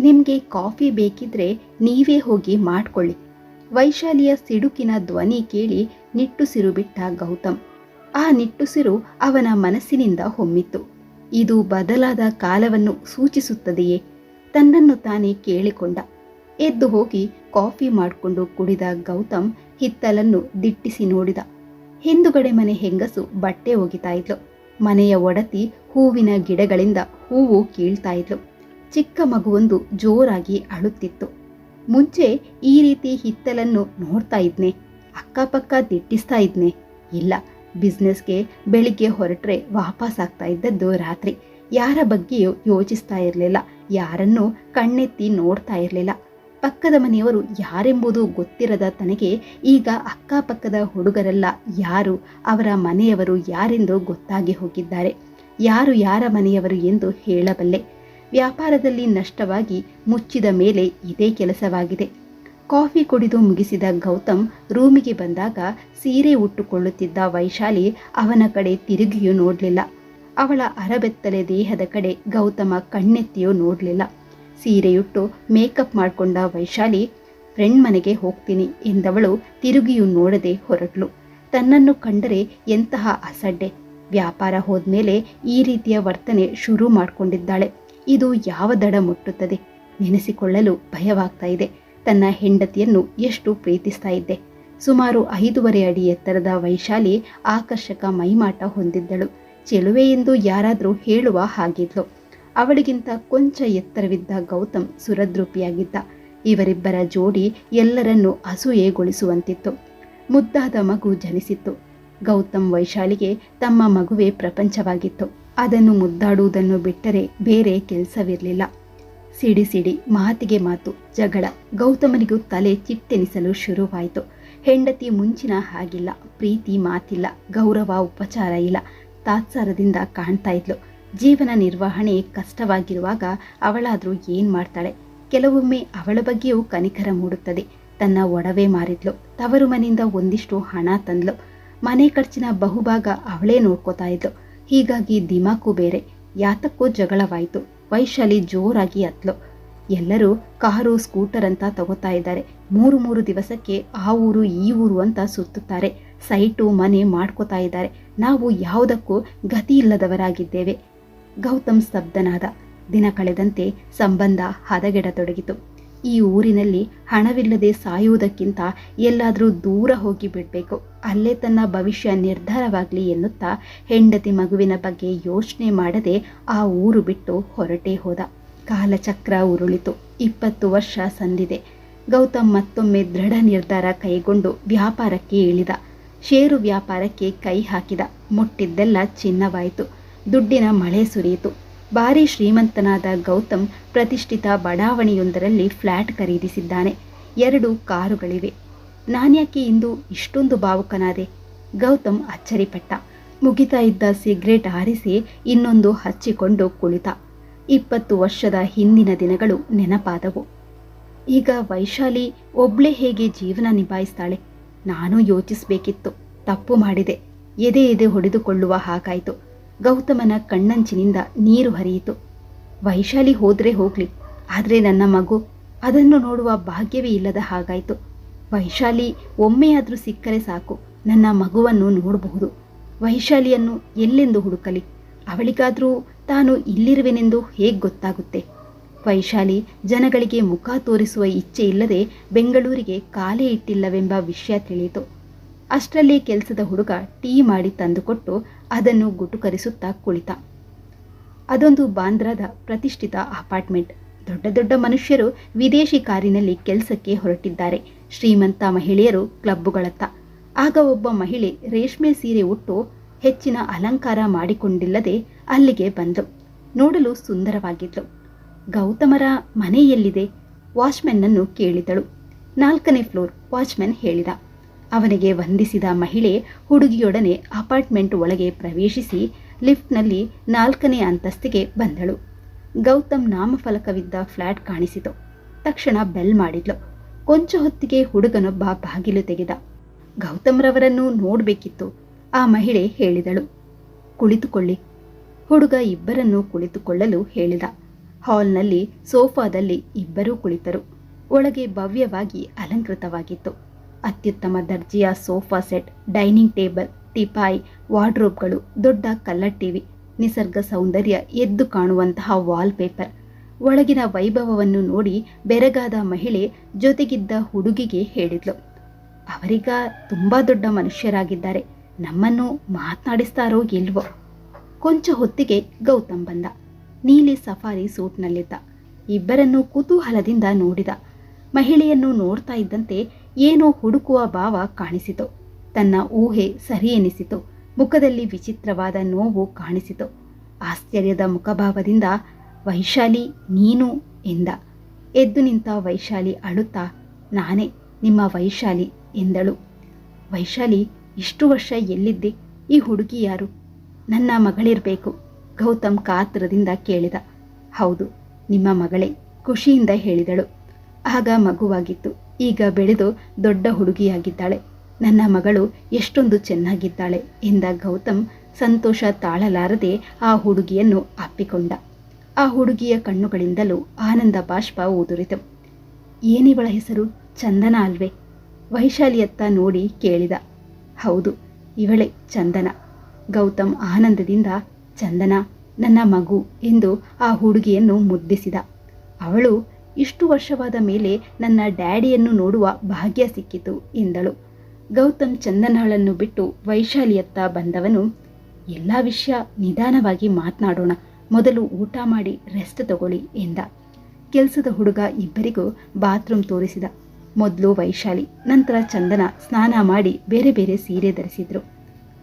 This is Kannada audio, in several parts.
ನಿಮಗೆ ಕಾಫಿ ಬೇಕಿದ್ರೆ ನೀವೇ ಹೋಗಿ ಮಾಡ್ಕೊಳ್ಳಿ. ವೈಶಾಲಿಯ ಸಿಡುಕಿನ ಧ್ವನಿ ಕೇಳಿ ನಿಟ್ಟುಸಿರು ಬಿಟ್ಟ ಗೌತಮ್. ಆ ನಿಟ್ಟುಸಿರು ಅವನ ಮನಸ್ಸಿನಿಂದ ಹೊಮ್ಮಿತ್ತು ಇದು ಬದಲಾದ ಕಾಲವನ್ನು ಸೂಚಿಸುತ್ತದೆಯೇ? ತನ್ನನ್ನು ತಾನೇ ಕೇಳಿಕೊಂಡ. ಎದ್ದು ಹೋಗಿ ಕಾಫಿ ಮಾಡಿಕೊಂಡು ಕುಡಿದ ಗೌತಮ್ ಹಿತ್ತಲನ್ನು ದಿಟ್ಟಿಸಿ ನೋಡಿದ. ಹಿಂದುಗಡೆ ಮನೆ ಹೆಂಗಸು ಬಟ್ಟೆ ಒಗಿತಾ ಇದ್ಲು. ಮನೆಯ ಒಡತಿ ಹೂವಿನ ಗಿಡಗಳಿಂದ ಹೂವು ಕೀಳ್ತಾ ಇದ್ಲು. ಚಿಕ್ಕ ಮಗುವೊಂದು ಜೋರಾಗಿ ಅಳುತ್ತಿತ್ತು. ಮುಂಚೆ ಈ ರೀತಿ ಹಿತ್ತಲನ್ನು ನೋಡ್ತಾ ಇದ್ನೆ, ಅಕ್ಕಪಕ್ಕ ದಿಟ್ಟಿಸ್ತಾ ಇದ್ನೆ. ಇಲ್ಲ, ಬಿಸ್ನೆಸ್ಗೆ ಬೆಳಿಗ್ಗೆ ಹೊರಟ್ರೆ ವಾಪಸ್ ಆಗ್ತಾ ಇದ್ದದ್ದು ರಾತ್ರಿ. ಯಾರ ಬಗ್ಗೆಯೂ ಯೋಚಿಸ್ತಾ ಇರಲಿಲ್ಲ, ಯಾರನ್ನೂ ಕಣ್ಣೆತ್ತಿ ನೋಡ್ತಾ ಇರಲಿಲ್ಲ. ಪಕ್ಕದ ಮನೆಯವರು ಯಾರೆಂಬುದು ಗೊತ್ತಿರದ ತನಗೆ ಈಗ ಅಕ್ಕಪಕ್ಕದ ಹುಡುಗರೆಲ್ಲ ಯಾರು, ಅವರ ಮನೆಯವರು ಯಾರೆಂದು ಗೊತ್ತಾಗಿ ಹೋಗಿದ್ದಾರೆ. ಯಾರು ಯಾರ ಮನೆಯವರು ಎಂದು ಹೇಳಬಲ್ಲೆ. ವ್ಯಾಪಾರದಲ್ಲಿ ನಷ್ಟವಾಗಿ ಮುಚ್ಚಿದ ಮೇಲೆ ಇದೇ ಕೆಲಸವಾಗಿದೆ. ಕಾಫಿ ಕುಡಿದು ಮುಗಿಸಿದ ಗೌತಮ್ ರೂಮಿಗೆ ಬಂದಾಗ ಸೀರೆ ಉಟ್ಟುಕೊಳ್ಳುತ್ತಿದ್ದ ವೈಶಾಲಿ ಅವನ ಕಡೆ ತಿರುಗಿಯೂ ನೋಡಲಿಲ್ಲ. ಅವಳ ಅರಬೆತ್ತಲೆ ದೇಹದ ಕಡೆ ಗೌತಮ ಕಣ್ಣೆತ್ತಿಯೂ ನೋಡಲಿಲ್ಲ. ಸೀರೆಯುಟ್ಟು ಮೇಕಪ್ ಮಾಡಿಕೊಂಡ ವೈಶಾಲಿ, ಫ್ರೆಂಡ್ ಮನೆಗೆ ಹೋಗ್ತೀನಿ ಎಂದವಳು ತಿರುಗಿಯೂ ನೋಡದೆ ಹೊರಟ್ಲು. ತನ್ನನ್ನು ಕಂಡರೆ ಎಂತಹ ಅಸಡ್ಡೆ. ವ್ಯಾಪಾರ ಹೋದ್ಮೇಲೆ ಈ ರೀತಿಯ ವರ್ತನೆ ಶುರು ಮಾಡಿಕೊಂಡಿದ್ದಾಳೆ. ಇದು ಯಾವ ದಡ ಮುಟ್ಟುತ್ತದೆ? ನೆನೆಸಿಕೊಳ್ಳಲು ಭಯವಾಗ್ತಾ ಇದೆ. ತನ್ನ ಹೆಂಡತಿಯನ್ನು ಎಷ್ಟು ಪ್ರೀತಿಸ್ತಾ ಇದ್ದೆ. ಸುಮಾರು ಐದೂವರೆ ಅಡಿ ಎತ್ತರದ ವೈಶಾಲಿ ಆಕರ್ಷಕ ಮೈಮಾಟ ಹೊಂದಿದ್ದಳು. ಚೆಲುವೆ ಎಂದು ಯಾರಾದರೂ ಹೇಳುವ ಹಾಗಿದ್ಲು. ಅವಳಿಗಿಂತ ಕೊಂಚ ಎತ್ತರವಿದ್ದ ಗೌತಮ್ ಸುರದ್ರೂಪಿಯಾಗಿದ್ದ. ಇವರಿಬ್ಬರ ಜೋಡಿ ಎಲ್ಲರನ್ನೂ ಅಸೂಯೆಗೊಳಿಸುವಂತಿತ್ತು. ಮುದ್ದಾದ ಮಗು ಜನಿಸಿತ್ತು. ಗೌತಮ್ ವೈಶಾಲಿಗೆ ತಮ್ಮ ಮಗುವೇ ಪ್ರಪಂಚವಾಗಿತ್ತು. ಅದನ್ನು ಮುದ್ದಾಡುವುದನ್ನು ಬಿಟ್ಟರೆ ಬೇರೆ ಕೆಲಸವಿರಲಿಲ್ಲ. ಸಿಡಿ ಸಿಡಿ ಮಾತಿಗೆ ಮಾತು, ಜಗಳ, ಗೌತಮನಿಗೂ ತಲೆ ಚಿಟ್ಟೆನಿಸಲು ಶುರುವಾಯಿತು. ಹೆಂಡತಿ ಮುಂಚಿನ ಹಾಗಿಲ್ಲ, ಪ್ರೀತಿ ಮಾತಿಲ್ಲ, ಗೌರವ ಉಪಚಾರ ಇಲ್ಲ, ತಾತ್ಸಾರದಿಂದ ಕಾಣ್ತಾ ಇದ್ಲು. ಜೀವನ ನಿರ್ವಹಣೆ ಕಷ್ಟವಾಗಿರುವಾಗ ಅವಳಾದರೂ ಏನು ಮಾಡ್ತಾಳೆ? ಕೆಲವೊಮ್ಮೆ ಅವಳ ಬಗ್ಗೆಯೂ ಕನಿಕರ ಮೂಡುತ್ತದೆ. ತನ್ನ ಒಡವೆ ಮಾರಿದ್ಲು, ತವರು ಮನೆಯಿಂದ ಒಂದಿಷ್ಟು ಹಣ ತಂದ್ಲು. ಮನೆ ಖರ್ಚಿನ ಬಹುಭಾಗ ಅವಳೇ ನೋಡ್ಕೋತಾ ಇದ್ಲು. ಹೀಗಾಗಿ ದಿಮಾಕು ಬೇರೆ, ಯಾತಕ್ಕೋ ಜಗಳವಾಯಿತು, ವೈಶಾಲಿ ಜೋರಾಗಿ ಅತ್ಲು ಎಲ್ಲರೂ ಕಾರು, ಸ್ಕೂಟರ್ ಅಂತ ತಗೋತಾ ಇದ್ದಾರೆ. ಮೂರು ಮೂರು ದಿವಸಕ್ಕೆ ಆ ಊರು, ಈ ಊರು ಅಂತ ಸುತ್ತುತ್ತಾರೆ. ಸೈಟು, ಮನೆ ಮಾಡ್ಕೋತಾ ಇದ್ದಾರೆ. ನಾವು ಯಾವುದಕ್ಕೂ ಗತಿ ಇಲ್ಲದವರಾಗಿದ್ದೇವೆ. ಗೌತಮ್ ಸ್ತಬ್ಧನಾದ. ದಿನ ಕಳೆದಂತೆ ಸಂಬಂಧ ಹದಗೆಡತೊಡಗಿತು. ಈ ಊರಿನಲ್ಲಿ ಹಣವಿಲ್ಲದೆ ಸಾಯುವುದಕ್ಕಿಂತ ಎಲ್ಲಾದರೂ ದೂರ ಹೋಗಿ ಬಿಡಬೇಕು. ಅಲ್ಲೇ ತನ್ನ ಭವಿಷ್ಯ ನಿರ್ಧಾರವಾಗಲಿ ಎನ್ನುತ್ತಾ ಹೆಂಡತಿ ಮಗುವಿನ ಬಗ್ಗೆ ಯೋಚನೆ ಮಾಡದೆ ಆ ಊರು ಬಿಟ್ಟು ಹೊರಟೇ ಹೋದ. ಕಾಲಚಕ್ರ ಉರುಳಿತು. ಇಪ್ಪತ್ತು ವರ್ಷ ಸಂದಿದೆ. ಗೌತಮ್ ಮತ್ತೊಮ್ಮೆ ದೃಢ ನಿರ್ಧಾರ ಕೈಗೊಂಡು ವ್ಯಾಪಾರಕ್ಕೆ ಇಳಿದ. ಷೇರು ವ್ಯಾಪಾರಕ್ಕೆ ಕೈ ಹಾಕಿದ. ಮುಟ್ಟಿದ್ದೆಲ್ಲ ಚಿನ್ನವಾಯಿತು. ದುಡ್ಡಿನ ಮಳೆ ಸುರಿಯಿತು. ಭಾರಿ ಶ್ರೀಮಂತನಾದ ಗೌತಮ್ ಪ್ರತಿಷ್ಠಿತ ಬಡಾವಣೆಯೊಂದರಲ್ಲಿ ಫ್ಲ್ಯಾಟ್ ಖರೀದಿಸಿದ್ದಾನೆ. ಎರಡು ಕಾರುಗಳಿವೆ. ನಾನ್ಯಾಕೆ ಇಂದು ಇಷ್ಟೊಂದು ಭಾವುಕನಾದೆ? ಗೌತಮ್ ಅಚ್ಚರಿಪಟ್ಟ. ಮುಗಿತಾ ಇದ್ದ ಸಿಗರೇಟ್ ಆರಿಸಿ ಇನ್ನೊಂದು ಹಚ್ಚಿಕೊಂಡು ಕುಳಿತ. ಇಪ್ಪತ್ತು ವರ್ಷದ ಹಿಂದಿನ ದಿನಗಳು ನೆನಪಾದವು. ಈಗ ವೈಶಾಲಿ ಒಬ್ಳೆ ಹೇಗೆ ಜೀವನ ನಿಭಾಯಿಸ್ತಾಳೆ? ನಾನು ಯೋಚಿಸಬೇಕಿತ್ತು. ತಪ್ಪು ಮಾಡಿದೆ. ಎದೆ ಎದೆ ಹೊಡೆದುಕೊಳ್ಳುವ ಹಾಗಾಯಿತು. ಗೌತಮನ ಕಣ್ಣಂಚಿನಿಂದ ನೀರು ಹರಿಯಿತು. ವೈಶಾಲಿ ಹೋದ್ರೆ ಹೋಗ್ಲಿ, ಆದರೆ ನನ್ನ ಮಗು ಅದನ್ನು ನೋಡುವ ಭಾಗ್ಯವೇ ಇಲ್ಲದ ಹಾಗಾಯಿತು. ವೈಶಾಲಿ ಒಮ್ಮೆಯಾದರೂ ಸಿಕ್ಕರೆ ಸಾಕು, ನನ್ನ ಮಗುವನ್ನು ನೋಡಬಹುದು. ವೈಶಾಲಿಯನ್ನು ಎಲ್ಲೆಂದು ಹುಡುಕಲಿ? ಅವಳಿಗಾದರೂ ತಾನು ಇಲ್ಲಿರುವೆನೆಂದು ಹೇಗೆ ಗೊತ್ತಾಗುತ್ತೆ? ವೈಶಾಲಿ ಜನಗಳಿಗೆ ಮುಖ ತೋರಿಸುವ ಇಚ್ಛೆ ಇಲ್ಲದೆ ಬೆಂಗಳೂರಿಗೆ ಕಾಲೇ ಇಟ್ಟಿಲ್ಲವೆಂಬ ವಿಷಯ ತಿಳಿಯಿತು. ಅಷ್ಟರಲ್ಲೇ ಕೆಲಸದ ಹುಡುಗ ಟೀ ಮಾಡಿ ತಂದುಕೊಟ್ಟು ಅದನ್ನು ಗುಟುಕರಿಸುತ್ತಾ ಕುಳಿತ. ಅದೊಂದು ಬಾಂದ್ರಾದ ಪ್ರತಿಷ್ಠಿತ ಅಪಾರ್ಟ್ಮೆಂಟ್. ದೊಡ್ಡ ದೊಡ್ಡ ಮನುಷ್ಯರು ವಿದೇಶಿ ಕಾರಿನಲ್ಲಿ ಕೆಲಸಕ್ಕೆ ಹೊರಟಿದ್ದಾರೆ. ಶ್ರೀಮಂತ ಮಹಿಳೆಯರು ಕ್ಲಬ್ಬುಗಳತ್ತ ಆಗ ಒಬ್ಬ ಮಹಿಳೆ ರೇಷ್ಮೆ ಸೀರೆ ಉಟ್ಟು ಹೆಚ್ಚಿನ ಅಲಂಕಾರ ಮಾಡಿಕೊಂಡಿಲ್ಲದೆ ಅಲ್ಲಿಗೆ ಬಂದು ನೋಡಲು ಸುಂದರವಾಗಿದ್ಲು. ಗೌತಮರ ಮನೆಯಲ್ಲಿದೆ ವಾಚ್ಮೆನ್ನನ್ನು ಕೇಳಿದಳು. ನಾಲ್ಕನೇ ಫ್ಲೋರ್ ವಾಚ್ಮೆನ್ ಹೇಳಿದ. ಅವನಿಗೆ ವಂದಿಸಿದ ಮಹಿಳೆ ಹುಡುಗಿಯೊಡನೆ ಅಪಾರ್ಟ್ಮೆಂಟ್ ಒಳಗೆ ಪ್ರವೇಶಿಸಿ ಲಿಫ್ಟ್ನಲ್ಲಿ ನಾಲ್ಕನೇ ಅಂತಸ್ತಿಗೆ ಬಂದಳು. ಗೌತಮ್ ನಾಮಫಲಕವಿದ್ದ ಫ್ಲ್ಯಾಟ್ ಕಾಣಿಸಿತು. ತಕ್ಷಣ ಬೆಲ್ ಮಾಡಿದ್ಲು. ಕೊಂಚ ಹೊತ್ತಿಗೆ ಹುಡುಗನೊಬ್ಬ ಬಾಗಿಲು ತೆಗೆದ. ಗೌತಮ್ರವರನ್ನು ನೋಡಬೇಕಿತ್ತು. ಆ ಮಹಿಳೆ ಹೇಳಿದಳು. ಕುಳಿತುಕೊಳ್ಳಿ. ಹುಡುಗ ಇಬ್ಬರನ್ನು ಕುಳಿತುಕೊಳ್ಳಲು ಹೇಳಿದ. ಹಾಲ್ನಲ್ಲಿ, ಸೋಫಾದಲ್ಲಿ ಇಬ್ಬರೂ ಕುಳಿತರು. ಒಳಗೆ ಭವ್ಯವಾಗಿ ಅಲಂಕೃತವಾಗಿತ್ತು. ಅತ್ಯುತ್ತಮ ದರ್ಜೆಯ ಸೋಫಾ ಸೆಟ್, ಡೈನಿಂಗ್ ಟೇಬಲ್ ಟಿಪಾಯಿ ವಾರ್ಡ್ರೋಬ್ಗಳು, ದೊಡ್ಡ ಕಲ್ಲರ್ ಟಿವಿ, ನಿಸರ್ಗ ಸೌಂದರ್ಯ ಎದ್ದು ಕಾಣುವಂತಹ ವಾಲ್ಪೇಪರ್. ಒಳಗಿನ ವೈಭವವನ್ನು ನೋಡಿ ಬೆರಗಾದ ಮಹಿಳೆ ಜೊತೆಗಿದ್ದ ಹುಡುಗಿಗೆ ಹೇಳಿದ್ಲು, ಅವರೀಗ ತುಂಬ ದೊಡ್ಡ ಮನುಷ್ಯರಾಗಿದ್ದಾರೆ, ನಮ್ಮನ್ನು ಮಾತನಾಡಿಸ್ತಾರೋ ಇಲ್ವೋ? ಕೊಂಚ ಹೊತ್ತಿಗೆ ಗೌತಮ್ ಬಂದ, ನೀಲಿ ಸಫಾರಿ ಸೂಟ್ನಲ್ಲಿದ್ದ, ಇಬ್ಬರನ್ನು ಕುತೂಹಲದಿಂದ ನೋಡಿದ. ಮಹಿಳೆಯನ್ನು ನೋಡ್ತಾ ಇದ್ದಂತೆ ಏನೋ ಹುಡುಕುವ ಭಾವ ಕಾಣಿಸಿತು. ತನ್ನ ಊಹೆ ಸರಿ ಎನಿಸಿತು ಮುಖದಲ್ಲಿ ವಿಚಿತ್ರವಾದ ನೋವು ಕಾಣಿಸಿತು. ಆಶ್ಚರ್ಯದ ಮುಖಭಾವದಿಂದ, ವೈಶಾಲಿ, ನೀನು? ಎಂದ. ಎದ್ದು ನಿಂತ ವೈಶಾಲಿ ಅಳುತ್ತಾ, ನಾನೇ, ನಿಮ್ಮ ವೈಶಾಲಿ, ಎಂದಳು. ವೈಶಾಲಿ, ಇಷ್ಟು ವರ್ಷ ಎಲ್ಲಿದ್ದೆ? ಈ ಹುಡುಗಿ ಯಾರು? ನನ್ನ ಮಗಳಿರಬೇಕು, ಗೌತಮ್ ಕಾತ್ರದಿಂದ ಕೇಳಿದ. ಹೌದು, ನಿಮ್ಮ ಮಗಳೇ, ಖುಷಿಯಿಂದ ಹೇಳಿದಳು. ಆಗ ಮಗುವಾಗಿತ್ತು. ಈಗ ಬೆಳೆದು ದೊಡ್ಡ ಹುಡುಗಿಯಾಗಿದ್ದಾಳೆ. ನನ್ನ ಮಗಳು ಎಷ್ಟೊಂದು ಚೆನ್ನಾಗಿದ್ದಾಳೆ ಎಂದ ಗೌತಮ್ ಸಂತೋಷ ತಾಳಲಾರದೆ ಆ ಹುಡುಗಿಯನ್ನು ಅಪ್ಪಿಕೊಂಡ. ಆ ಹುಡುಗಿಯ ಕಣ್ಣುಗಳಿಂದಲೂ ಆನಂದ ಬಾಷ್ಪ ಉದುರಿತು. ಏನಿವಳ ಹೆಸರು? ಚಂದನ ಅಲ್ವೇ? ವೈಶಾಲಿಯತ್ತ ನೋಡಿ ಕೇಳಿದ. ಹೌದು, ಇವಳೆ ಚಂದನ. ಗೌತಮ್ ಆನಂದದಿಂದ, ಚಂದನ, ನನ್ನ ಮಗು ಎಂದು ಆ ಹುಡುಗಿಯನ್ನು ಮುದ್ದಿಸಿದ. ಅವಳು ಇಷ್ಟು ವರ್ಷವಾದ ಮೇಲೆ ನನ್ನ ಡ್ಯಾಡಿಯನ್ನು ನೋಡುವ ಭಾಗ್ಯ ಸಿಕ್ಕಿತು ಎಂದಳು. ಗೌತಮ್ ಚಂದನಹಳನ್ನು ಬಿಟ್ಟು ವೈಶಾಲಿಯತ್ತ ಬಂದವನು, ಎಲ್ಲ ವಿಷಯ ನಿಧಾನವಾಗಿ ಮಾತನಾಡೋಣ. ಮೊದಲು ಊಟ ಮಾಡಿ ರೆಸ್ಟ್ ತಗೊಳ್ಳಿ ಎಂದ. ಕೆಲಸದ ಹುಡುಗ ಇಬ್ಬರಿಗೂ ಬಾತ್ರೂಮ್ ತೋರಿಸಿದ. ಮೊದಲು ವೈಶಾಲಿ, ನಂತರ ಚಂದನ ಸ್ನಾನ ಮಾಡಿ ಬೇರೆ ಬೇರೆ ಸೀರೆ ಧರಿಸಿದ್ರು.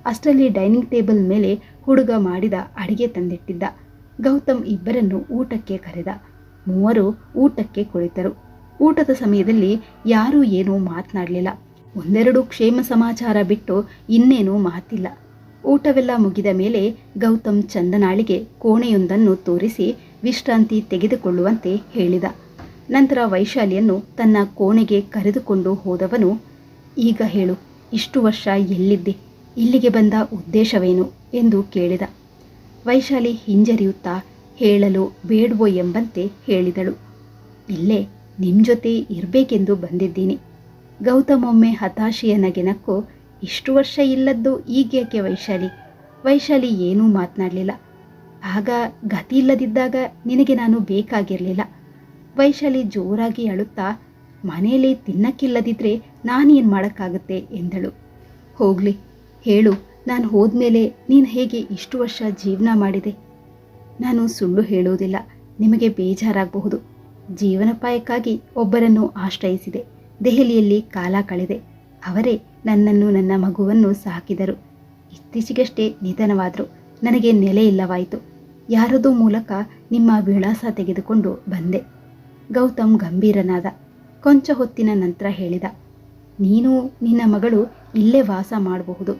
ಅಷ್ಟರಲ್ಲಿ ಡೈನಿಂಗ್ ಟೇಬಲ್ ಮೇಲೆ ಹುಡುಗ ಮಾಡಿದ ಅಡಿಗೆ ತಂದಿಟ್ಟಿದ್ದ. ಗೌತಮ್ ಇಬ್ಬರನ್ನು ಊಟಕ್ಕೆ ಕರೆದ. ಮೂವರು ಊಟಕ್ಕೆ ಕುಳಿತರು. ಊಟದ ಸಮಯದಲ್ಲಿ ಯಾರೂ ಏನೂ ಮಾತನಾಡಲಿಲ್ಲ. ಒಂದೆರಡು ಕ್ಷೇಮ ಸಮಾಚಾರ ಬಿಟ್ಟು ಇನ್ನೇನೂ ಮಾತಿಲ್ಲ. ಊಟವೆಲ್ಲ ಮುಗಿದ ಮೇಲೆ ಗೌತಮ್ ಚಂದನಾಳಿಗೆ ಕೋಣೆಯೊಂದನ್ನು ತೋರಿಸಿ ವಿಶ್ರಾಂತಿ ತೆಗೆದುಕೊಳ್ಳುವಂತೆ ಹೇಳಿದ. ನಂತರ ವೈಶಾಲಿಯನ್ನು ತನ್ನ ಕೋಣೆಗೆ ಕರೆದುಕೊಂಡು ಹೋದವನು, ಈಗ ಹೇಳು, ಇಷ್ಟು ವರ್ಷ ಎಲ್ಲಿದ್ದೆ? ಇಲ್ಲಿಗೆ ಬಂದ ಉದ್ದೇಶವೇನು? ಎಂದು ಕೇಳಿದ. ವೈಶಾಲಿ ಹಿಂಜರಿಯುತ್ತಾ ಹೇಳಲು ಬೇಡ್ವೋ ಎಂಬಂತೆ ಹೇಳಿದಳು. ಇಲ್ಲೇ ನಿಮ್ಮ ಜೊತೆ ಇರಬೇಕೆಂದು ಬಂದಿದ್ದೀನಿ. ಗೌತಮೊಮ್ಮೆ ಹತಾಶೆಯ ನಗೆನಕ್ಕೂ ಇಷ್ಟು ವರ್ಷ ಇಲ್ಲದ್ದು ಈಗ್ಯಾಕೆ ವೈಶಾಲಿ? ವೈಶಾಲಿ ಏನೂ ಮಾತನಾಡಲಿಲ್ಲ. ಆಗ ಗತಿ ಇಲ್ಲದಿದ್ದಾಗ ನಿನಗೆ ನಾನು ಬೇಕಾಗಿರಲಿಲ್ಲ. ವೈಶಾಲಿ ಜೋರಾಗಿ ಅಳುತ್ತಾ, ಮನೆಯಲ್ಲಿ ತಿನ್ನಕ್ಕಿಲ್ಲದಿದ್ರೆ ನಾನೇನು ಮಾಡೋಕ್ಕಾಗುತ್ತೆ ಎಂದಳು. ಹೋಗ್ಲಿ, ಹೇಳು, ನಾನು ಹೋದ್ಮೇಲೆ ನೀನು ಹೇಗೆ ಇಷ್ಟು ವರ್ಷ ಜೀವನ ಮಾಡಿದೆ? ನಾನು ಸುಳ್ಳು ಹೇಳುವುದಿಲ್ಲ. ನಿಮಗೆ ಬೇಜಾರಾಗಬಹುದು. ಜೀವನೋಪಾಯಕ್ಕಾಗಿ ಒಬ್ಬರನ್ನು ಆಶ್ರಯಿಸಿದೆ. ದೆಹಲಿಯಲ್ಲಿ ಕಾಲ ಕಳೆದೆ. ಅವರೇ ನನ್ನನ್ನು ನನ್ನ ಮಗುವನ್ನು ಸಾಕಿದರು. ಇತ್ತೀಚೆಗಷ್ಟೇ ನಿಧನವಾದರು. ನನಗೆ ನೆಲೆ ಇಲ್ಲವಾಯಿತು. ಯಾರದೋ ಮೂಲಕ ನಿಮ್ಮ ವಿಳಾಸ ತೆಗೆದುಕೊಂಡು ಬಂದೆ. ಗೌತಮ್ ಗಂಭೀರನಾದ. ಕೊಂಚ ಹೊತ್ತಿನ ನಂತರ ಹೇಳಿದ. ನೀನು ನಿನ್ನ ಮಗಳು ಇಲ್ಲೇ ವಾಸ ಮಾಡಬಹುದು.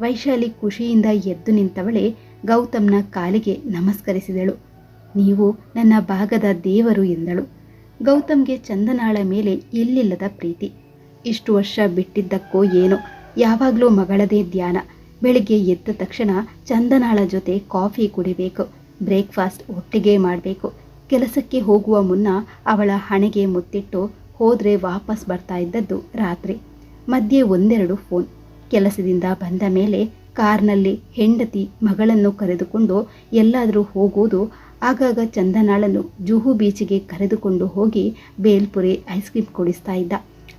ವೈಶಾಲಿ ಖುಷಿಯಿಂದ ಎದ್ದು ನಿಂತವಳೆ ಗೌತಮ್ನ ಕಾಲಿಗೆ ನಮಸ್ಕರಿಸಿದಳು. ನೀವು ನನ್ನ ಭಾಗದ ದೇವರು ಎಂದಳು. ಗೌತಮ್ಗೆ ಚಂದನಾಳ ಮೇಲೆ ಎಲ್ಲಿಲ್ಲದ ಪ್ರೀತಿ. ಇಷ್ಟು ವರ್ಷ ಬಿಟ್ಟಿದ್ದಕ್ಕೋ ಏನೋ, ಯಾವಾಗಲೂ ಮಗಳದೇ ಧ್ಯಾನ. ಬೆಳಿಗ್ಗೆ ಎದ್ದ ತಕ್ಷಣ ಚಂದನಾಳ ಜೊತೆ ಕಾಫಿ ಕುಡಿಬೇಕು, ಬ್ರೇಕ್ಫಾಸ್ಟ್ ಒಟ್ಟಿಗೆ ಮಾಡಬೇಕು. ಕೆಲಸಕ್ಕೆ ಹೋಗುವ ಮುನ್ನ ಅವಳ ಹಣೆಗೆ ಮುತ್ತಿಟ್ಟು ಹೋದರೆ ವಾಪಸ್ ಬರ್ತಾ ಇದ್ದದ್ದು ರಾತ್ರಿ. ಮಧ್ಯೆ ಒಂದೆರಡು ಫೋನ್. ಕೆಲಸದಿಂದ ಬಂದ ಮೇಲೆ ಕಾರ್ನಲ್ಲಿ ಹೆಂಡತಿ ಮಗಳನ್ನು ಕರೆದುಕೊಂಡು ಎಲ್ಲಾದರೂ ಹೋಗೋದು ಆಗಾಗ ಚಂದನಾಳನ್ನು ಜುಹು ಬೀಚಿಗೆ ಕರೆದುಕೊಂಡು ಹೋಗಿ ಬೇಲ್ಪುರಿ ಐಸ್ ಕ್ರೀಮ್ ಕೊಡಿಸ್ತಾ ಇದ್ದ.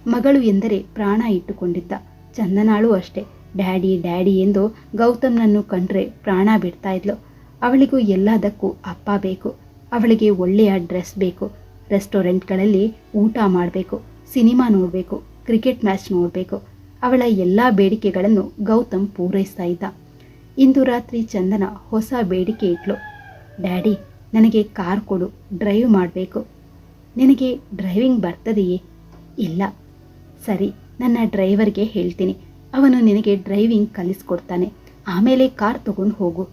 ಮಗಳು ಎಂದರೆ ಪ್ರಾಣ ಇಟ್ಟುಕೊಂಡಿದ್ದ. ಚಂದನಾಳು ಅಷ್ಟೇ. ಡ್ಯಾಡಿ ಡ್ಯಾಡಿ ಎಂದು ಗೌತಮ್ನನ್ನು ಕಂಡ್ರೆ ಪ್ರಾಣ ಬಿಡ್ತಾ ಇದ್ಲು. ಅವಳಿಗೂ ಎಲ್ಲದಕ್ಕೂ ಅಪ್ಪ ಬೇಕು. ಅವಳಿಗೆ ಒಳ್ಳೆಯ ಡ್ರೆಸ್ ಬೇಕು. ರೆಸ್ಟೋರೆಂಟ್ಗಳಲ್ಲಿ ಊಟ ಮಾಡಬೇಕು. ಸಿನಿಮಾ ನೋಡಬೇಕು. ಕ್ರಿಕೆಟ್ ಮ್ಯಾಚ್ ನೋಡಬೇಕು. ಅವಳ ಎಲ್ಲ ಬೇಡಿಕೆಗಳನ್ನು ಗೌತಮ್ ಪೂರೈಸ್ತಾ ಇದ್ದ. ಇಂದು ರಾತ್ರಿ ಚಂದನ ಹೊಸ ಬೇಡಿಕೆ ಇಟ್ಲು. ಡ್ಯಾಡಿ, ನನಗೆ ಕಾರ್ ಕೊಡು, ಡ್ರೈವ್ ಮಾಡಬೇಕು. ನಿನಗೆ ಡ್ರೈವಿಂಗ್ ಬರ್ತದೆಯೇ? ಇಲ್ಲ. ಸರಿ, ನನ್ನ ಡ್ರೈವರ್ಗೆ ಹೇಳ್ತೀನಿ. ಅವನು ನಿನಗೆ ಡ್ರೈವಿಂಗ್ ಕಲಿಸ್ಕೊಡ್ತಾನೆ. ಆಮೇಲೆ ಕಾರ್ ತಗೊಂಡು ಹೋಗು.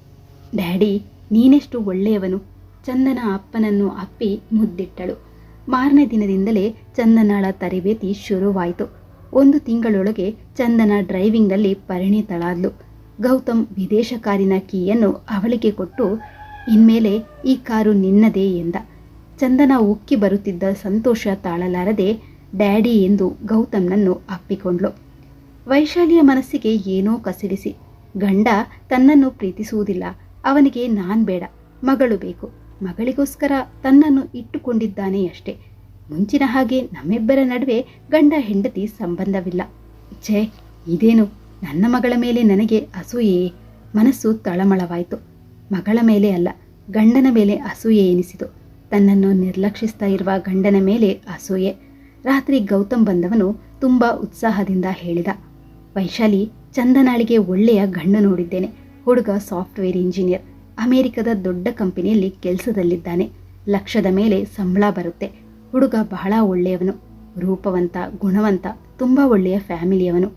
ಡ್ಯಾಡಿ, ನೀನೆಷ್ಟು ಒಳ್ಳೆಯವನು? ಚಂದನ ಅಪ್ಪನನ್ನು ಅಪ್ಪಿ ಮುದ್ದಿಟ್ಟಳು. ಮಾರನೇ ದಿನದಿಂದಲೇ ಚಂದನಾಳ ತರಬೇತಿ ಶುರುವಾಯಿತು. ಒಂದು ತಿಂಗಳೊಳಗೆ ಚಂದನ ಡ್ರೈವಿಂಗ್ನಲ್ಲಿ ಪರಿಣಿತಳಾದ್ಲು. ಗೌತಮ್ ವಿದೇಶ ಕಾರಿನ ಕೀಯನ್ನು ಅವಳಿಗೆ ಕೊಟ್ಟು, ಇನ್ಮೇಲೆ ಈ ಕಾರು ನಿನ್ನದೇ ಎಂದ. ಚಂದನ ಉಕ್ಕಿ ಬರುತ್ತಿದ್ದ ಸಂತೋಷ ತಾಳಲಾರದೆ ಡ್ಯಾಡಿ ಎಂದು ಗೌತಮ್ನನ್ನು ಅಪ್ಪಿಕೊಂಡ್ಳು. ವೈಶಾಲಿಯ ಮನಸ್ಸಿಗೆ ಏನೋ ಕಸಿರಿಸಿ ಗಂಡ ತನ್ನನ್ನು ಪ್ರೀತಿಸುವುದಿಲ್ಲ. ಅವನಿಗೆ ನಾನ್ ಬೇಡ. ಮಗಳು ಬೇಕು. ಮಗಳಿಗೋಸ್ಕರ ತನ್ನನ್ನು ಇಟ್ಟುಕೊಂಡಿದ್ದಾನೆ ಅಷ್ಟೇ. ಮುಂಚಿನ ಹಾಗೆ ನಮ್ಮಿಬ್ಬರ ನಡುವೆ ಗಂಡ ಹೆಂಡತಿ ಸಂಬಂಧವಿಲ್ಲ. ಛೇ, ಇದೇನು? ನನ್ನ ಮಗಳ ಮೇಲೆ ನನಗೆ ಅಸೂಯೆಯೇ ಮನಸ್ಸು ತಳಮಳವಾಯಿತು. ಮಗಳ ಮೇಲೆ ಅಲ್ಲ, ಗಂಡನ ಮೇಲೆ ಅಸೂಯೆ ಎನಿಸಿತು. ತನ್ನನ್ನು ನಿರ್ಲಕ್ಷಿಸ್ತಾ ಇರುವ ಗಂಡನ ಮೇಲೆ ಅಸೂಯೆ. ರಾತ್ರಿ ಗೌತಮ್ ಬಂದವನು ತುಂಬ ಉತ್ಸಾಹದಿಂದ ಹೇಳಿದ, ವೈಶಾಲಿ, ಚಂದನಾಳಿಗೆ ಒಳ್ಳೆಯ ಗಂಡು ನೋಡಿದ್ದೇನೆ. ಹುಡುಗ ಸಾಫ್ಟ್ವೇರ್ ಇಂಜಿನಿಯರ್. ಅಮೆರಿಕದ ದೊಡ್ಡ ಕಂಪನಿಯಲ್ಲಿ ಕೆಲಸದಲ್ಲಿದ್ದಾನೆ. ಲಕ್ಷದ ಮೇಲೆ ಸಂಬಳ ಬರುತ್ತೆ. ಹುಡುಗ ಬಹಳ ಒಳ್ಳೆಯವನು, ರೂಪವಂತ, ಗುಣವಂತ, ತುಂಬ ಒಳ್ಳೆಯ ಫ್ಯಾಮಿಲಿಯವನು.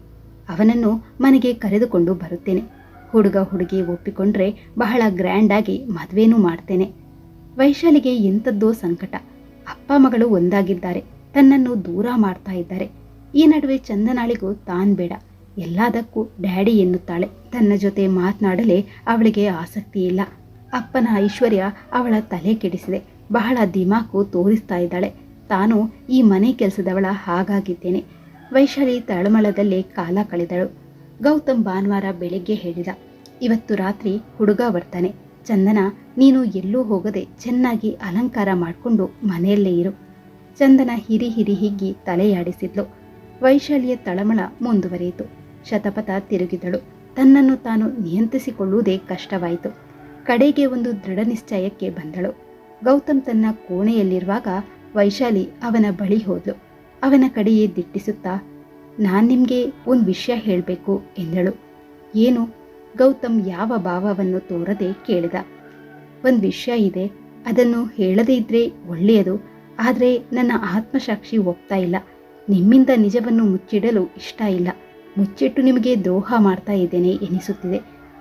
ಅವನನ್ನು ಮನೆಗೆ ಕರೆದುಕೊಂಡು ಬರುತ್ತೇನೆ. ಹುಡುಗ ಹುಡುಗಿ ಒಪ್ಪಿಕೊಂಡ್ರೆ ಬಹಳ ಗ್ರ್ಯಾಂಡಾಗಿ ಮದುವೆನೂ ಮಾಡ್ತೇನೆ. ವೈಶಾಲಿಗೆ ಎಂಥದ್ದೋ ಸಂಕಟ. ಅಪ್ಪ ಮಗಳು ಒಂದಾಗಿದ್ದಾರೆ. ತನ್ನನ್ನು ದೂರ ಮಾಡ್ತಾ ಇದ್ದಾರೆ. ಈ ನಡುವೆ ಚಂದನಾಳಿಗೂ ತಾನ್ ಬೇಡ. ಎಲ್ಲದಕ್ಕೂ ಡ್ಯಾಡಿ ಎನ್ನುತ್ತಾಳೆ. ತನ್ನ ಜೊತೆ ಮಾತನಾಡಲೇ ಅವಳಿಗೆ ಆಸಕ್ತಿ ಇಲ್ಲ. ಅಪ್ಪನ ಐಶ್ವರ್ಯ ಅವಳ ತಲೆ ಕೆಡಿಸಿದೆ. ಬಹಳ ದಿಮಾಕು ತೋರಿಸ್ತಾ ಇದ್ದಾಳೆ. ತಾನು ಈ ಮನೆ ಕೆಲಸದವಳ ಹಾಗಾಗಿದ್ದೇನೆ. ವೈಶಾಲಿ ತಳಮಳದಲ್ಲೇ ಕಾಲ ಕಳೆದಳು. ಗೌತಮ್ ಭಾನುವಾರ ಬೆಳಿಗ್ಗೆ ಹೇಳಿದ, ಇವತ್ತು ರಾತ್ರಿ ಹುಡುಗ ಬರ್ತಾನೆ. ಚಂದನ, ನೀನು ಎಲ್ಲೂ ಹೋಗದೆ ಚೆನ್ನಾಗಿ ಅಲಂಕಾರ ಮಾಡಿಕೊಂಡು ಮನೆಯಲ್ಲೇ ಇರು. ಚಂದನ ಹಿರಿ ಹಿರಿ ಹಿಗ್ಗಿ ತಲೆಯಾಡಿಸಿದ್ಲು. ವೈಶಾಲಿಯ ತಳಮಳ ಮುಂದುವರಿಯಿತು. ಶತಪಥ ತಿರುಗಿದಳು. ತನ್ನನ್ನು ತಾನು ನಿಯಂತ್ರಿಸಿಕೊಳ್ಳುವುದೇ ಕಷ್ಟವಾಯಿತು. ಕಡೆಗೆ ಒಂದು ದೃಢ ನಿಶ್ಚಯಕ್ಕೆ ಬಂದಳು. ಗೌತಮ್ ತನ್ನ ಕೋಣೆಯಲ್ಲಿರುವಾಗ ವೈಶಾಲಿ ಅವನ ಬಳಿ ಹೋದ್ಲು. ಅವನ ಕಡೆಯೇ ದಿಟ್ಟಿಸುತ್ತಾ, ನಾನ್ ನಿಮ್ಗೆ ಒಂದು ವಿಷಯ ಹೇಳಬೇಕು, ಎಂದಳು. ಏನು? ಗೌತಮ್ ಯಾವ ಭಾವವನ್ನು ತೋರದೆ ಕೇಳಿದ. ಒಂದು ವಿಷಯ ಇದೆ. ಅದನ್ನು ಹೇಳದೇ ಇದ್ರೆ ಒಳ್ಳೆಯದು. ಆದರೆ ನನ್ನ ಆತ್ಮಸಾಕ್ಷಿ ಒಪ್ತಾ ಇಲ್ಲ. ನಿಮ್ಮಿಂದ ನಿಜವನ್ನು ಮುಚ್ಚಿಡಲು ಇಷ್ಟ ಇಲ್ಲ. ಮುಚ್ಚಿಟ್ಟು ನಿಮಗೆ ದ್ರೋಹ ಮಾಡ್ತಾ ಇದ್ದೇನೆ ಎನಿಸುತ್ತಿದೆ.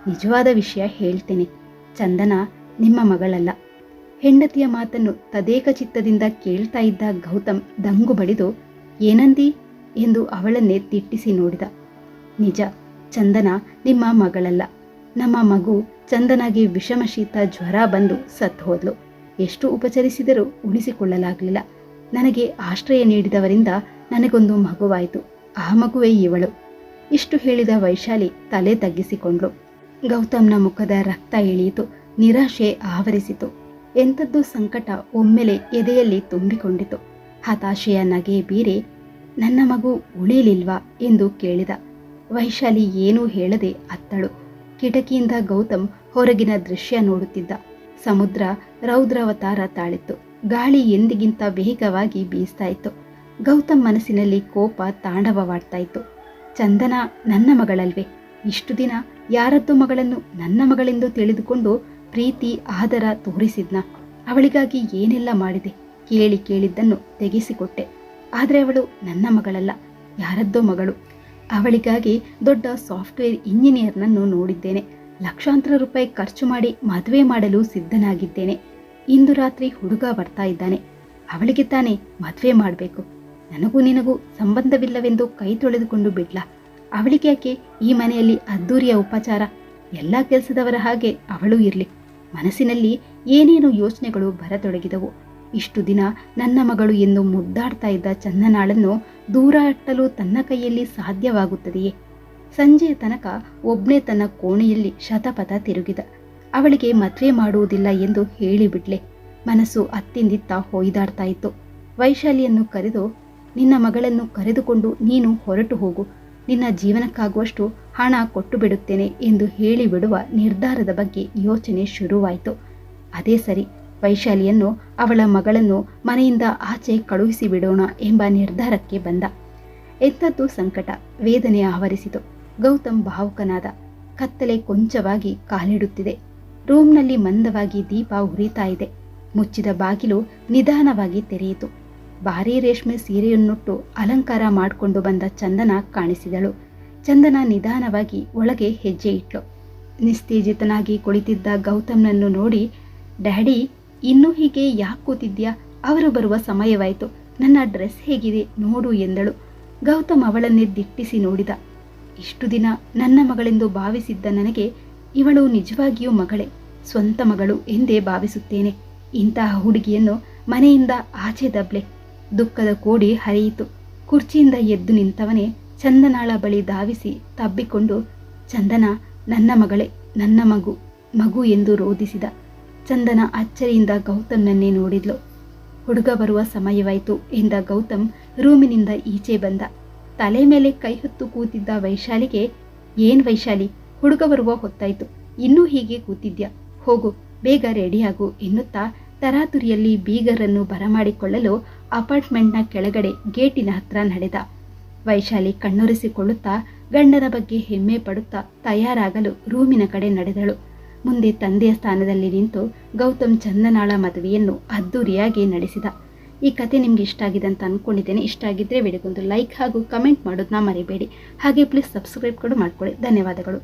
ನಿಜವಾದ ವಿಷಯ ಹೇಳ್ತೇನೆ. ಚಂದನ ನಿಮ್ಮ ಮಗಳಲ್ಲ. ಹೆಂಡತಿಯ ಮಾತನ್ನು ತದೇಕ ಚಿತ್ತದಿಂದ ಕೇಳ್ತಾ ಇದ್ದ ಗೌತಮ್ ದಂಗು ಬಡಿದು, ಏನಂದಿ? ಎಂದು ಅವಳನ್ನೇ ತಿಟ್ಟಿಸಿ ನೋಡಿದ. ನಿಜ, ಚಂದನ ನಿಮ್ಮ ಮಗಳಲ್ಲ. ನಮ್ಮ ಮಗು ಚಂದನಾಗಿ ವಿಷಮಶೀತ ಜ್ವರ ಬಂದು ಸತ್ತು ಹೋದ್ಲು. ಎಷ್ಟು ಉಪಚರಿಸಿದರೂ ಉಳಿಸಿಕೊಳ್ಳಲಾಗಲಿಲ್ಲ. ನನಗೆ ಆಶ್ರಯ ನೀಡಿದವರಿಂದ ನನಗೊಂದು ಮಗುವಾಯಿತು. ಆ ಮಗುವೇ ಇವಳು. ಇಷ್ಟು ಹೇಳಿದ ವೈಶಾಲಿ ತಲೆ ತಗ್ಗಿಸಿಕೊಂಡ್ಳು. ಗೌತಮ್ನ ಮುಖದ ರಕ್ತ ಇಳಿಯಿತು. ನಿರಾಶೆ ಆವರಿಸಿತು. ಎಂಥದ್ದು ಸಂಕಟ ಒಮ್ಮೆಲೆ ಎದೆಯಲ್ಲಿ ತುಂಬಿಕೊಂಡಿತು. ಹತಾಶೆಯ ನಗೆ ಬೀರಿ, ನನ್ನ ಮಗು ಉಳಿಲಿಲ್ವಾ? ಎಂದು ಕೇಳಿದ. ವೈಶಾಲಿ ಏನೂ ಹೇಳದೆ ಅತ್ತಳು. ಕಿಟಕಿಯಿಂದ ಗೌತಮ್ ಹೊರಗಿನ ದೃಶ್ಯ ನೋಡುತ್ತಿದ್ದ. ಸಮುದ್ರ ರೌದ್ರಾವತಾರ ತಾಳಿತ್ತು. ಗಾಳಿ ಎಂದಿಗಿಂತ ವೇಗವಾಗಿ ಬೀಸ್ತಾ ಇತ್ತು. ಗೌತಮ್ ಮನಸ್ಸಿನಲ್ಲಿ ಕೋಪ ತಾಂಡವವಾಡ್ತಾ ಇತ್ತು. ಚಂದನ ನನ್ನ ಮಗಳಲ್ವೇ? ಇಷ್ಟು ದಿನ ಯಾರದ್ದು ಮಗಳನ್ನು ನನ್ನ ಮಗಳೆಂದು ತಿಳಿದುಕೊಂಡು ಪ್ರೀತಿ, ಆದರ ತೋರಿಸಿದ್ನ. ಅವಳಿಗಾಗಿ ಏನೆಲ್ಲ ಮಾಡಿದೆ? ಕೇಳಿ ಕೇಳಿದ್ದನ್ನು ತೆಗೆಸಿಕೊಟ್ಟೆ. ಆದರೆ ಅವಳು ನನ್ನ ಮಗಳಲ್ಲ, ಯಾರದ್ದೋ ಮಗಳು. ಅವಳಿಗಾಗಿ ದೊಡ್ಡ ಸಾಫ್ಟ್ವೇರ್ ಇಂಜಿನಿಯರ್ನನ್ನು ನೋಡಿದ್ದೇನೆ. ಲಕ್ಷಾಂತರ ರೂಪಾಯಿ ಖರ್ಚು ಮಾಡಿ ಮದುವೆ ಮಾಡಲು ಸಿದ್ಧನಾಗಿದ್ದೇನೆ. ಇಂದು ರಾತ್ರಿ ಹುಡುಗ ಬರ್ತಾ ಇದ್ದಾನೆ. ಅವಳಿಗೆ ತಾನೇ ಮದುವೆ ಮಾಡಬೇಕು. ನನಗೂ ನಿನಗೂ ಸಂಬಂಧವಿಲ್ಲವೆಂದು ಕೈ ತೊಳೆದುಕೊಂಡು ಬಿಡ್ಲ ಅವಳಿಗೆ ಈ ಮನೆಯಲ್ಲಿ ಅದ್ದೂರಿಯ ಉಪಚಾರ? ಎಲ್ಲ ಕೆಲಸದವರ ಹಾಗೆ ಅವಳು ಇರಲಿ. ಮನಸ್ಸಿನಲ್ಲಿ ಏನೇನು ಯೋಚನೆಗಳು ಬರತೊಡಗಿದವು. ಇಷ್ಟು ದಿನ ನನ್ನ ಮಗಳು ಎಂದು ಮುದ್ದಾಡ್ತಾ ಇದ್ದ ಚಂದನಾಳನ್ನು ದೂರ ಅಟ್ಟಲು ತನ್ನ ಕೈಯಲ್ಲಿ ಸಾಧ್ಯವಾಗುತ್ತದೆಯೇ? ಸಂಜೆಯ ತನಕ ಒಬ್ನೇ ತನ್ನ ಕೋಣೆಯಲ್ಲಿ ಶತಪಥ ತಿರುಗಿದ. ಅವಳಿಗೆ ಮದುವೆ ಮಾಡುವುದಿಲ್ಲ ಎಂದು ಹೇಳಿಬಿಡ್ಲೆ ಮನಸ್ಸು ಅತ್ತಿಂದಿತ್ತ ಹೊಯ್ದಾಡ್ತಾ ಇತ್ತು. ವೈಶಾಲಿಯನ್ನು ಕರೆದು, ನಿನ್ನ ಮಗಳನ್ನು ಕರೆದುಕೊಂಡು ನೀನು ಹೊರಟು ಹೋಗು. ನಿನ್ನ ಜೀವನಕ್ಕಾಗುವಷ್ಟು ಹಣ ಕೊಟ್ಟು ಬಿಡುತ್ತೇನೆ ಎಂದು ಹೇಳಿಬಿಡುವ ನಿರ್ಧಾರದ ಬಗ್ಗೆ ಯೋಚನೆ ಶುರುವಾಯಿತು. ಅದೇ ಸರಿ, ವೈಶಾಲಿಯನ್ನು ಅವಳ ಮಗಳನ್ನು ಮನೆಯಿಂದ ಆಚೆ ಕಳುಹಿಸಿ ಬಿಡೋಣ ಎಂಬ ನಿರ್ಧಾರಕ್ಕೆ ಬಂದ. ಎಂಥದ್ದು ಸಂಕಟ? ವೇದನೆ ಆವರಿಸಿತು. ಗೌತಮ್ ಭಾವುಕನಾದ ಕತ್ತಲೆ ಕೊಂಚವಾಗಿ ಕಾಲಿಡುತ್ತಿದೆ. ರೂಮ್ನಲ್ಲಿ ಮಂದವಾಗಿ ದೀಪ ಉರಿತಾ ಇದೆ. ಮುಚ್ಚಿದ ಬಾಗಿಲು ನಿಧಾನವಾಗಿ ತೆರೆಯಿತು. ಭಾರೀ ರೇಷ್ಮೆ ಸೀರೆಯನ್ನುಟ್ಟು ಅಲಂಕಾರ ಮಾಡಿಕೊಂಡು ಬಂದ ಚಂದನ ಕಾಣಿಸಿದಳು. ಚಂದನ ನಿಧಾನವಾಗಿ ಒಳಗೆ ಹೆಜ್ಜೆ ಇಟ್ಲು ನಿಸ್ತೇಜಿತನಾಗಿ ಕುಳಿತಿದ್ದ ಗೌತಮ್ನನ್ನು ನೋಡಿ, ಡ್ಯಾಡಿ, ಇನ್ನೂ ಹೀಗೆ ಯಾಕೆ ಕೂತಿದ್ಯಾ? ಅವರು ಬರುವ ಸಮಯವಾಯಿತು. ನನ್ನ ಡ್ರೆಸ್ ಹೇಗಿದೆ ನೋಡು ಎಂದಳು. ಗೌತಮ್ ಅವಳನ್ನೇ ದಿಟ್ಟಿಸಿ ನೋಡಿದ. ಇಷ್ಟು ದಿನ ನನ್ನ ಮಗಳೆಂದು ಭಾವಿಸಿದ್ದ ನನಗೆ ಇವಳು ನಿಜವಾಗಿಯೂ ಮಗಳೇ, ಸ್ವಂತ ಮಗಳು ಎಂದೇ ಭಾವಿಸುತ್ತೇನೆ. ಇಂತಹ ಹುಡುಗಿಯನ್ನು ಮನೆಯಿಂದ ಆಚೆ ದಬ್ಲೆ ದುಃಖದ ಕೋಡಿ ಹರಿಯಿತು. ಕುರ್ಚಿಯಿಂದ ಎದ್ದು ನಿಂತವನೇ ಚಂದನಾಳ ಬಳಿ ಧಾವಿಸಿ ತಬ್ಬಿಕೊಂಡು, ಚಂದನ, ನನ್ನ ಮಗಳೇ, ನನ್ನ ಮಗು ಮಗು ಎಂದು ರೋಧಿಸಿದ. ಚಂದನ ಅಚ್ಚರಿಯಿಂದ ಗೌತಮ್ನನ್ನೇ ನೋಡಿದ್ಲು. ಹುಡುಗ ಬರುವ ಸಮಯವಾಯಿತು ಎಂದ ಗೌತಮ್ ರೂಮಿನಿಂದ ಈಚೆ ಬಂದ. ತಲೆ ಮೇಲೆ ಕೈ ಹೊತ್ತು ಕೂತಿದ್ದ ವೈಶಾಲಿಗೆ, ಏನ್ ವೈಶಾಲಿ, ಹುಡುಗ ಬರುವ ಹೊತ್ತಾಯ್ತು. ಇನ್ನೂ ಹೀಗೆ ಕೂತಿದ್ಯಾ? ಹೋಗು, ಬೇಗ ರೆಡಿಯಾಗು ಎನ್ನುತ್ತಾ ತರಾತುರಿಯಲ್ಲಿ ಬೀಗರನ್ನು ಬರಮಾಡಿಕೊಳ್ಳಲು ಅಪಾರ್ಟ್ಮೆಂಟ್ನ ಕೆಳಗಡೆ ಗೇಟಿನ ಹತ್ರ ನಡೆದ. ವೈಶಾಲಿ ಕಣ್ಣೊರೆಸಿಕೊಳ್ಳುತ್ತಾ, ಗಂಡನ ಬಗ್ಗೆ ಹೆಮ್ಮೆ ಪಡುತ್ತಾ ತಯಾರಾಗಲು ರೂಮಿನ ಕಡೆ ನಡೆದಳು. ಮುಂದೆ ತಂದೆಯ ಸ್ಥಾನದಲ್ಲಿ ನಿಂತು ಗೌತಮ್ ಚಂದನಾಳ ಮದುವೆಯನ್ನು ಅದ್ದೂರಿಯಾಗಿ ನಡೆಸಿದ. ಈ ಕತೆ ನಿಮ್ಗೆ ಇಷ್ಟ ಆಗಿದೆ ಅಂತ ಅಂದ್ಕೊಂಡಿದ್ದೇನೆ ಇಷ್ಟ ಆಗಿದ್ದರೆ ವಿಡಿಯೋಗೊಂದು ಲೈಕ್ ಹಾಗೂ ಕಮೆಂಟ್ ಮಾಡೋದನ್ನ ಮರಿಬೇಡಿ. ಹಾಗೆ ಪ್ಲೀಸ್ ಸಬ್ಸ್ಕ್ರೈಬ್ ಕೂಡ ಮಾಡ್ಕೊಳ್ಳಿ. ಧನ್ಯವಾದಗಳು.